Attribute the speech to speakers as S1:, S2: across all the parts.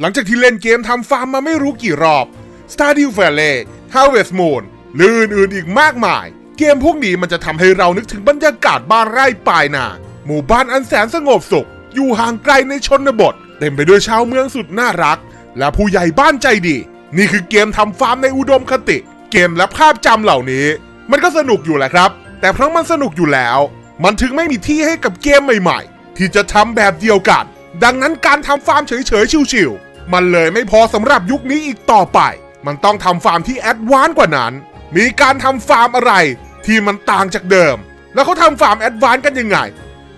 S1: หลังจากที่เล่นเกมทำฟาร์มมาไม่รู้กี่รอบ Stardew Valley Harvest Moon หรืออื่นๆอีกมากมาย เกมพวกนี้มันจะทำให้เรานึกถึงบรรยากาศบ้านไร่ปลายนาหมู่บ้านอันแสนสงบสุข อยู่ห่างไกลในชนบท เต็มไปด้วยชาวเมืองสุดน่ารัก และผู้ใหญ่บ้านใจดี นี่คือเกมทำฟาร์มในอุดมคติ เกมและภาพจำเหล่านี้ มันก็สนุกอยู่แหละครับ แต่เพราะมันสนุกอยู่แล้ว มันถึงไม่มีที่ให้กับเกมใหม่ ๆ ที่จะทำแบบเดียวกัน ดังนั้นการทำฟาร์มเฉยๆชิวๆ มันเลยไม่พอสำหรับยุคนี้อีกต่อไป มันต้องทำฟาร์มที่แอดวานซ์กว่านั้น มีการทำฟาร์มอะไร ที่มันต่างจากเดิม แล้วเขาทำฟาร์มแอดวานซ์กันยังไง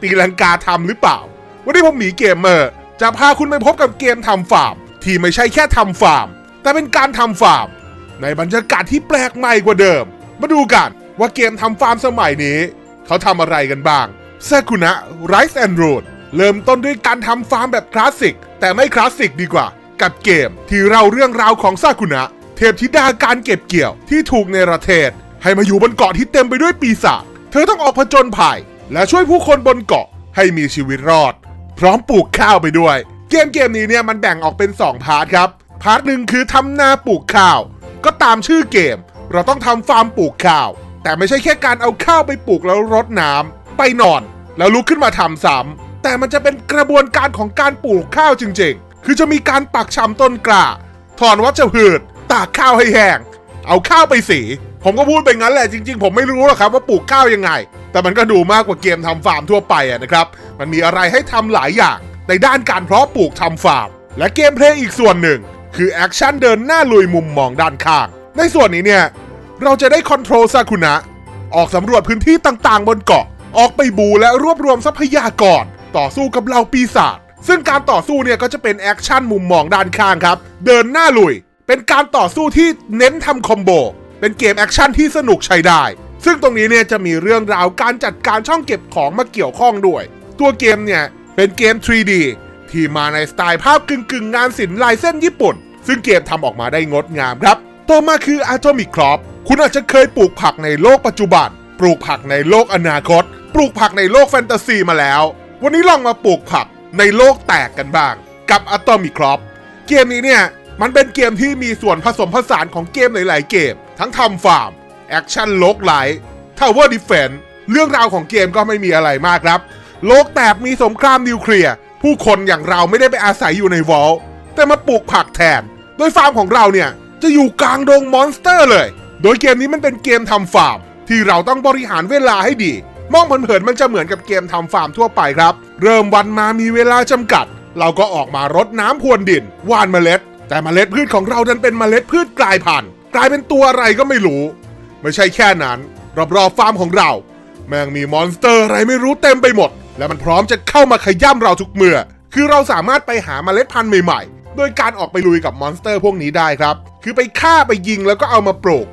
S1: ตีลังกาทำหรือเปล่า วันนี้ผมหมีเกมเมอร์จะพาคุณไปพบกับเกมทำฟาร์ม ที่ไม่ใช่แค่ทำฟาร์ม แต่เป็นการทำฟาร์ม ในบรรยากาศที่แปลกใหม่กว่าเดิม มาดูกันว่าเกมทำฟาร์มสมัยนี้ เขาทำอะไรกันบ้างซากุนะ Rise and Road เริ่มต้นด้วยการทำฟาร์มแบบคลาสสิกแต่ไม่คลาสสิกดีกว่า กับเกม ที่เราเรื่องราวของซากุนะ เทพธิดาการเก็บเกี่ยวที่ถูกในประเทศ ให้มาอยู่บนเกาะที่เต็มไปด้วยปีศาจเธอต้องออกผจญภัย และช่วยผู้คนบนเกาะให้มีชีวิตรอด พร้อมปลูกข้าวไปด้วย เกมเกมนี้เนี่ยมันแบ่งออกเป็น 2 พาร์ทครับ พาร์ทหนึ่งคือทำนาปลูกข้าว ก็ตามชื่อเกม เราต้องทำฟาร์มปลูกข้าว แต่ไม่ใช่แค่การเอาข้าวไปปลูกแล้วรดน้ำไปนอน แล้วลุกขึ้นมาทำซ้ำแต่มันจะเป็นกระบวนการของการปลูกข้าวจริงๆ คือจะมีการปักชำต้นกล้าถอนวัชพืช ตากข้าวให้แห้ง เอาข้าวไปสี ผมก็พูดไปงั้นแหละจริง ๆ ผมไม่รู้หรอกครับว่าปลูกข้าวยังไง แต่มันก็ดูมากกว่าเกมทำฟาร์มทั่วไปะนะครับ มันมีอะไรให้ทำหลายอย่าง ในด้านการเพาะปลูกทำฟาร์ม และเกมเพลย์อีกส่วนหนึ่ง คือแอคชั่นเดินหน้าลุยมุมมองด้านข้าง ในส่วนนี้เนี่ยเราจะได้คอนโทรลซากุนะออกสำรวจพื้นที่ต่างๆ บนเกาะ ออกไปบูและรวบรวมทรัพยากร ต่อสู้กับเหล่าปีศาจ ซึ่งการต่อสู้เนี่ยก็จะเป็นแอคชั่นมุมมองด้านข้างครับ เดินหน้าลุย เป็นการต่อสู้ที่เน้นทำคอมโบ เป็นเกมแอคชั่นที่สนุกใช้ได้ ซึ่งตรงนี้เนี่ยจะมีเรื่องราวการจัดการช่องเก็บของมาเกี่ยวข้องด้วย ตัวเกมเนี่ยเป็นเกม 3D ที่มาในสไตล์ภาพกึ่งๆงงานศิลป์ลายเส้นญี่ปุ่น ซึ่งเกมทำออกมาได้งดงามครับ ต่อมาคือ Atomic Crop คุณอาจจะเคยปลูกผักในโลกปัจจุบัน ปลูกผักในโลกอนาคต ปลูกผักในโลกแฟนตาซีมาแล้ว วันนี้ลองมาปลูกผัก ในโลกแตกกันบ้าง กับ Atomic Crop เกมนี้เนี่ย มันเป็นเกมที่มีส่วนผสมผสานของเกมหลาย ๆ เกม ทั้งทำฟาร์ม แอคชั่นโลกไลท์ทาวเวอร์ดิเฟนเรื่องราวของเกมก็ไม่มีอะไรมากครับ โลกแตกมีสงครามนิวเคลียร์ผู้คนอย่างเราไม่ได้ไปอาศัยอยู่ในวอลแต่มาปลูกผักแทน โดยฟาร์มของเราเนี่ยจะอยู่กลางดงมอนสเตอร์เลย โดยเกมนี้มันเป็นเกมทำฟาร์ม ที่เราต้องบริหารเวลาให้ดี มองเผินๆมันจะเหมือนกับเกมทำฟาร์มทั่วไปครับ เริ่มวันมามีเวลาจำกัด เราก็ออกมารดน้ำพรวนดินหว่านเมล็ด แต่เมล็ดพืชของเราดันเป็นเมล็ดพืชกลายพันธุ์กลายเป็นตัวอะไรก็ไม่รู้ ไม่ใช่แค่นั้นรอบๆฟาร์มของเรา แม่งมีมอนสเตอร์อะไรไม่รู้เต็มไปหมด และมันพร้อมจะเข้ามาขย้ำเราทุกเมื่อ คือเราสามารถไปหาเมล็ดพันธุ์ใหม่ๆ โดยการออกไปลุยกับมอนสเตอร์พวกนี้ได้ครับ คือไปฆ่าไปยิงแล้วก็เอามาปลูก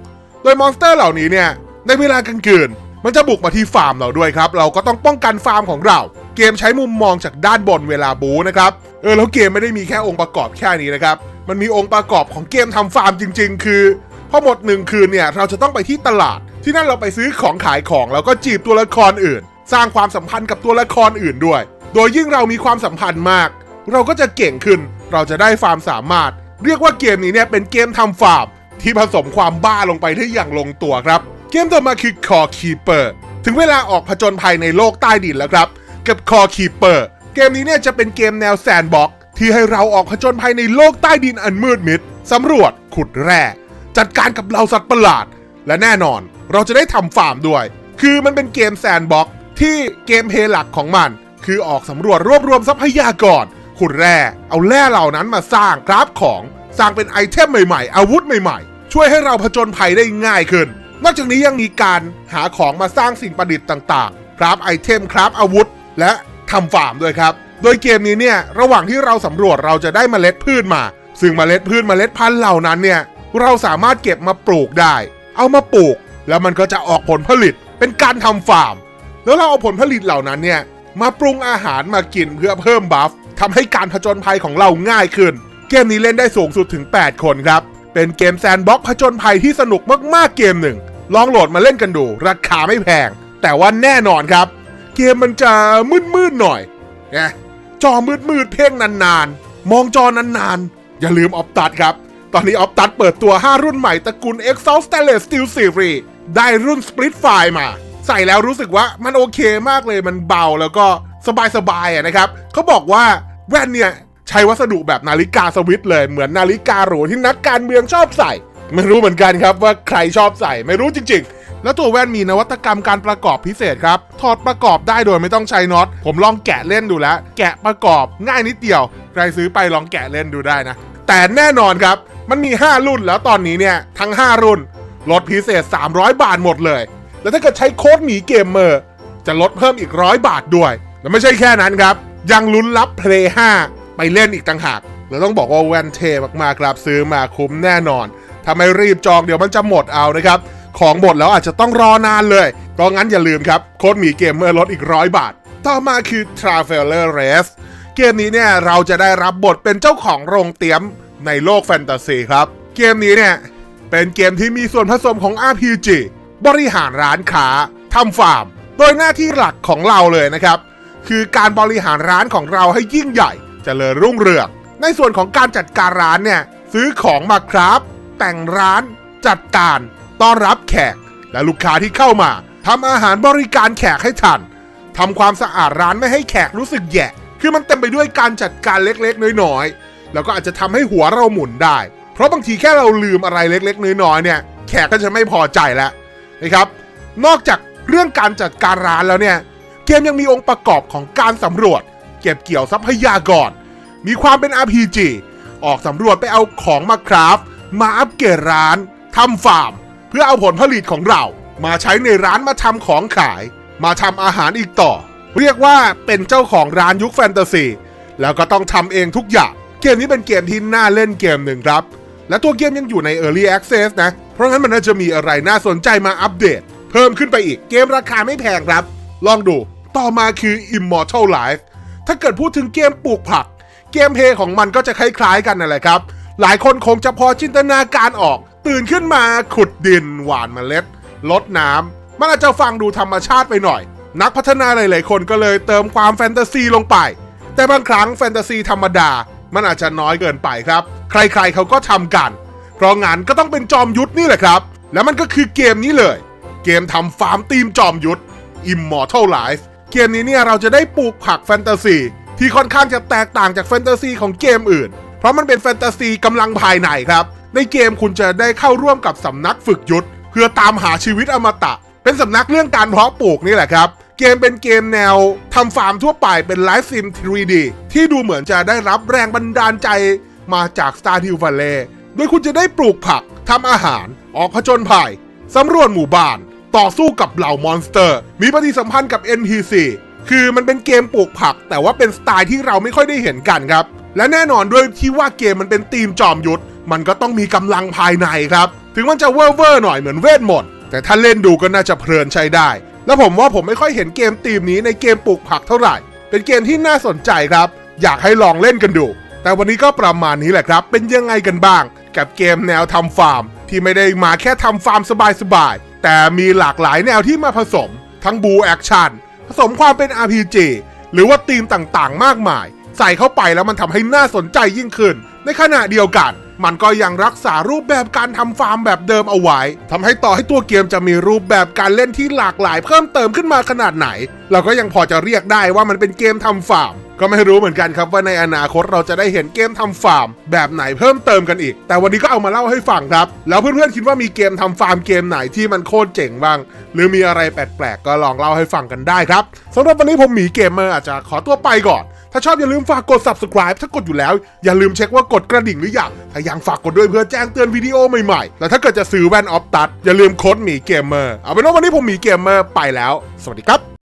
S1: โดยมอนสเตอร์เหล่านี้เนี่ยในเวลากลางคืน มันจะบุกมาที่ฟาร์มเราด้วยครับ เราก็ต้องป้องกันฟาร์มของเรา เกมใช้มุมมองจากด้านบนเวลาบูนะครับ เออแล้วเกมไม่ได้มีแค่องค์ประกอบแค่นี้นะครับ มันมีองค์ประกอบของเกมทำฟาร์มจริง ๆ คือพอหมดหนึ่งคืนเนี่ยเราจะต้องไปที่ตลาด ที่นั่นเราไปซื้อของขายของแล้วก็จีบตัวละครอื่น สร้างความสัมพันธ์กับตัวละครอื่นด้วย โดยยิ่งเรามีความสัมพันธ์มาก เราก็จะเก่งขึ้น เราจะได้ฟาร์มสามารถ เรียกว่าเกมนี้เนี่ยเป็นเกมทำฟาร์มที่ผสมความบ้าลงไปได้อย่างลงตัวครับ กมต่อมาคือ Core Keeper ถึงเวลาออกผจญภัยในโลกใต้ดินแล้วครับ กับ Core Keeper เกมนี้เนี่ยจะเป็นเกมแนวแซนบ็อกที่ให้เราออกผจญภัยในโลกใต้ดินอันมืดมิดสำรวจขุดแร่จัดการกับเหล่าสัตว์ประหลาด และแน่นอนเราจะได้ทำฟาร์มด้วย คือมันเป็นเกมแซนบ็อกที่เกมเพลย์หลักของมัน คือออกสำรวจรวบรวมทรัพยากร ขุดแร่ เอาแร่เหล่านั้นมาสร้างคราฟของ สร้างเป็นไอเทมใหม่ๆ อาวุธใหม่ๆ ช่วยให้เราผจญภัยได้ง่ายขึ้น นอกจากนี้ยังมีการหาของมาสร้างสิ่งประดิษฐ์ต่างๆ คราฟไอเทมคราฟอาวุธ และทำฟาร์มด้วยครับ โดยเกมนี้เนี่ยระหว่างที่เราสำรวจเราจะได้เมล็ดพืชมา ซึ่งเมล็ดพืชเมล็ดพันธุ์เหล่านั้นเนี่ยเราสามารถเก็บมาปลูกได้ เอามาปลูก แล้วมันก็จะออกผลผลิตเป็นการทำฟาร์ม แล้วเราเอาผลผลิตเหล่านั้นเนี่ยมาปรุงอาหารมากินเพื่อเพิ่มบัฟทำให้การผจญภัยของเราง่ายขึ้น เกมนี้เล่นได้สูงสุดถึง 8 คนครับ เป็นเกมแซนด์บ็อกผจญภัยที่สนุกมากๆเกมหนึ่ง ลองโหลดมาเล่นกันดู ราคาไม่แพง แต่ว่าแน่นอนครับ เกมมันจะมืดๆหน่อยไงจอมืดๆเพ่งนานๆ มองจอนานๆ อย่าลืมออฟตัดครับ ตอนนี้ออฟตัดเปิดตัว 5 รุ่นใหม่ตระกูล Exalt Stainless Steel Series ได้รุ่น Split File มา ใส่แล้วรู้สึกว่ามันโอเคมากเลยมันเบาแล้วก็สบายๆะนะครับเขาบอกว่าแว่นเนี่ยใช้วัสดุแบบนาฬิกาสวิตเลย เหมือนนาฬิกาหรูที่นักการเมืองชอบใส่ ไม่รู้เหมือนกันครับว่าใครชอบใส่ไม่รู้จริง ๆแล้วตัวแว่นมีนวัตกรรมการประกอบพิเศษครับ ถอดประกอบได้โดยไม่ต้องใช้น็อต ผมลองแกะเล่นดูแล้ว แกะประกอบง่ายนิดเดียว ใครซื้อไปลองแกะเล่นดูได้นะ แต่แน่นอนครับ มันมี 5 รุ่นแล้วตอนนี้เนี่ย ทั้ง 5 รุ่น ลดพิเศษ 300 บาทหมดเลย แล้วถ้าเกิดใช้โค้ดหมีเกมเมอร์ จะลดเพิ่มอีกร้อยบาทด้วย แล้วไม่ใช่แค่นั้นครับ ยังลุ้นรับ Play 5 ไปเล่นอีกต่างหาก แล้วต้องบอกว่าแว่นเทมากๆครับซื้อมาคุ้มแน่นอน ถ้าไม่รีบจองเดี๋ยวมันจะหมดเอานะครับ ของหมดแล้วอาจจะต้องรอนานเลย ก็งั้นอย่าลืมครับ โค้ดหมีเกมเมอร์ลดอีกร้อยบาท ต่อมาคือ Traveler Race เกมนี้เนี่ยเราจะได้รับบทเป็นเจ้าของโรงเตรียมในโลกแฟนตาซีครับ เกมนี้เนี่ยเป็นเกมที่มีส่วนผสมของ RPG บริหารร้านค้าทำฟาร์ม โดยหน้าที่หลักของเราเลยนะครับ คือการบริหารร้านของเราให้ยิ่งใหญ่เจริญรุ่งเรือง ในส่วนของการจัดการร้านเนี่ยซื้อของมาครับ แต่งร้าน จัดการต้อนรับแขก และลูกค้าที่เข้ามาทำอาหารบริการแขกให้ทันทำความสะอาดร้านไม่ให้แขกรู้สึกแย่คือมันเต็มไปด้วยการจัดการเล็กๆ น้อยๆ แล้วก็อาจจะทำให้หัวเราหมุนได้ เพราะบางทีแค่เราลืมอะไรเล็กๆ น้อยๆ เนี่ย แขกก็จะไม่พอใจแล้วนะครับ นอกจากเรื่องการจัดการร้านแล้วเนี่ย เกมยังมีองค์ประกอบของการสำรวจ เก็บเกี่ยวทรัพยากร มีความเป็น RPG ออกสำรวจไปเอาของมาคราฟต์ มาอัปเกรดร้านทำฟาร์ม เพื่อเอาผลผลิตของเรา มาใช้ในร้านมาทำของขาย มาทำอาหารอีกต่อ เรียกว่าเป็นเจ้าของร้านยุคแฟนตาซีแล้วก็ต้องทำเองทุกอย่าง เกมนี้เป็นเกมที่น่าเล่นเกมหนึ่งครับ และตัวเกมยังอยู่ใน Early Access นะ เพราะงั้นมันน่าจะมีอะไรน่าสนใจมาอัปเดต เพิ่มขึ้นไปอีกเกมราคาไม่แพงครับ ลองดูต่อมาคือ Immortal Life ถ้าเกิดพูดถึงเกมปลูกผัก เกมเพย์ของมันก็จะคล้ายๆกันนั่นแหละครับ หลายคนคงจะพอจินตนาการออก ตื่นขึ้นมาขุดดิน หว่านเมล็ดลดน้ำมันอาจจะฟังดูธรรมชาติไปหน่อย นักพัฒนาหลาย ๆ คนก็เลยเติมความแฟนตาซีลงไป แต่บางครั้งแฟนตาซีธรรมดา มันอาจจะน้อยเกินไปครับ ใคร ๆ เขาก็ทำกัน เพราะงานก็ต้องเป็นจอมยุทธนี่แหละครับ แล้วมันก็คือเกมนี้เลย เกมทำฟาร์มทีมจอมยุทธ Immortal Life เกมนี้เนี่ยเราจะได้ปลูกผักแฟนตาซีที่ค่อนข้างจะแตกต่างจากแฟนตาซีของเกมอื่น เพราะมันเป็นแฟนตาซีกำลังภายในครับ ในเกมคุณจะได้เข้าร่วมกับสำนักฝึกยุทธเพื่อตามหาชีวิตอมตะ เป็นสำนักเรื่องการเพาะปลูกนี่แหละครับ เกมเป็นเกมแนวทำฟาร์มทั่วไปเป็นไลฟ์ซิม 3D ที่ดูเหมือนจะได้รับแรงบันดาลใจมาจาก Stardew Valley โดยคุณจะได้ปลูกผักทำอาหาร ออกผจญภัยสำรวจหมู่บ้าน ต่อสู้กับเหล่ามอนสเตอร์ มีปฏิสัมพันธ์กับ NPC คือมันเป็นเกมปลูกผัก แต่ว่าเป็นสไตล์ที่เราไม่ค่อยได้เห็นกันครับ และแน่นอนด้วยที่ว่าเกมมันเป็นธีมจอมยุทธมันก็ต้องมีกำลังภายในครับ ถึงมันจะเวอร์เวอร์หน่อยเหมือนเวทมนต์แต่ถ้าเล่นดูก็น่าจะเพลินใช้ได้ แล้วผมว่าผมไม่ค่อยเห็นเกมธีมนี้ในเกมปลูกผักเท่าไหร่ เป็นเกมที่น่าสนใจครับ อยากให้ลองเล่นกันดู แต่วันนี้ก็ประมาณนี้แหละครับ เป็นยังไงกันบ้าง กับเกมแนวทำฟาร์ม ที่ไม่ได้มาแค่ทำฟาร์มสบายๆแต่มีหลากหลายแนวที่มาผสม ทั้งบูแอคชั่นผสมความเป็น RPG หรือว่าธีมต่างๆ มากมาย ใส่เข้าไปแล้วมันทำให้น่าสนใจยิ่งขึ้น ในขณะเดียวกัน มันก็ยังรักษารูปแบบการทำฟาร์มแบบเดิมเอาไว้ทำให้ต่อให้ตัวเกมจะมีรูปแบบการเล่นที่หลากหลายเพิ่มเติมขึ้นมาขนาดไหน เราก็ยังพอจะเรียกได้ว่ามันเป็นเกมทำฟาร์มก็ไม่รู้เหมือนกันครับว่าในอนาคตเราจะได้เห็นเกมทำฟาร์ม แบบไหนเพิ่มเติมกันอีก แต่วันนี้ก็เอามาเล่าให้ฟังครับ แล้วเพื่อนๆคิดว่ามีเกมทำฟาร์มเกมไหนที่มันโคตรเจ๋งบ้าง หรือมีอะไรแปลกๆก็ลองเล่าให้ฟังกันได้ครับสำหรับวันนี้ผมหมีเกมเมอร์อาจจะขอตัวไปก่อน ถ้าชอบอย่าลืมฝากกด subscribe ถ้ากดอยู่แล้ว อย่าลืมเช็คว่ากดกระดิ่งหรือยัง ถ้ายังฝากกดด้วยเพื่อแจ้งเตือนวิดีโอใหม่ๆ และถ้าเกิดจะซื้อแว่นออฟตัดอย่าลืมโค้ดหมีเกมเมอร์ เอาเป็นว่าวันนี้ผมหมีเกมเมอร์ไปแล้ว สวัสดีครับ